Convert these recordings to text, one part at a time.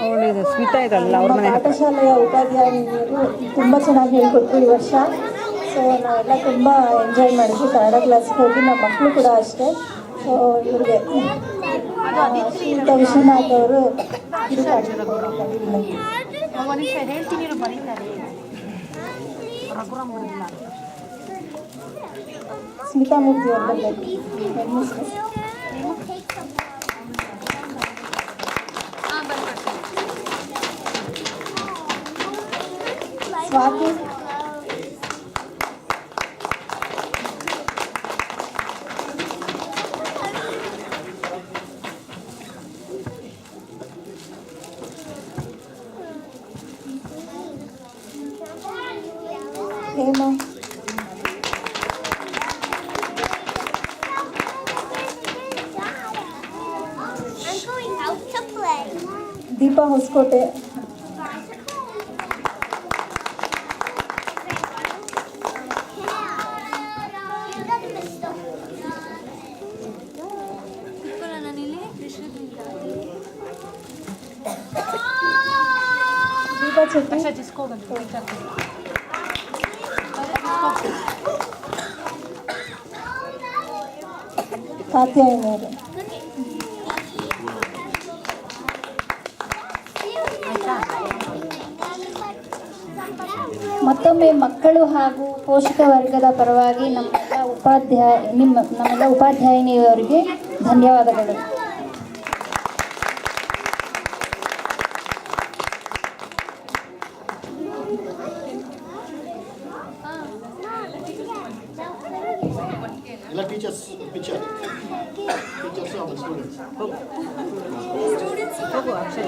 ಅವಳಿದು ಸ್ವೀತಾ ಇದಲ್ಲ ಅವ್ರ ಮನೆ ಪಾಠಶಾಲೆಯ ಉಪಾಧ್ಯಾಯರು ತುಂಬ ಚೆನ್ನಾಗಿ ಹೇಳ್ಕೊಟ್ರು ಈ ವರ್ಷ. ಸೊ ನಾವೆಲ್ಲ ತುಂಬ ಎಂಜಾಯ್ ಮಾಡಿದ್ವಿ. ಕನ್ನಡ ಕ್ಲಾಸ್ಗೆ ಹೋಗಿ ನಮ್ಮ ಮಕ್ಕಳು ಕೂಡ ಅಷ್ಟೇ. ಸೊ ಇವ್ರಿಗೆ ಶ್ರೀಯುತ ವಿಶ್ವನಾಥ್ ಅವರು ಸ್ಮಿತಾ ಮೂರ್ತಿ ಅವ್ರ ಬಂದದ್ದು Swati Hema I'm going out to play. Deepa Hosakote chutney ಕಷಾಯ ಮತ್ತೊಮ್ಮೆ ಮಕ್ಕಳು ಹಾಗೂ ಪೋಷಕ ವರ್ಗದ ಪರವಾಗಿ ನಮ್ಮ ಉಪಾಧ್ಯಾಯ ನಿಮ್ಮ ನಮ್ಮ ಉಪಾಧ್ಯಾಯಿನಿಯವರಿಗೆ ಧನ್ಯವಾದಗಳು. ಎಲ್ಲ ಟೀಚರ್ಸ್ ಪಿಕ್ಚರ್ ಟೀಚರ್ಸ್ ಆಮೇಲೆ ಸ್ಟೂಡೆಂಟ್ಸ್ ಹೋಗು ಅಕ್ಷಯ್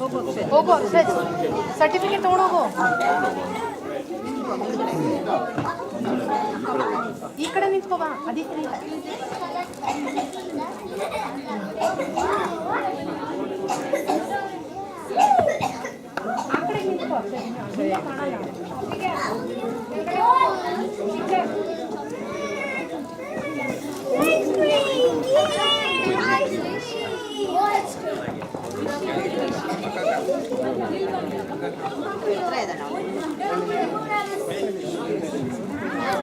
ಹೋಗು ಅಕ್ಷಯ್ ಹೋಗು ಅಕ್ಷಯ್ ಸರ್ಟಿಫಿಕೇಟ್ ತೊಗೊಂಡೋಗು ಈ ಕಡೆ ನಿಂತ್ಕೋ ಬಾ ಅದಕ್ಕೆ ಆ ಕಡೆ ನಿಂತ್ಕೋ ಅಕ್ಷಯ್ ಮುಂದೆ ಕಾಣಲ್ಲ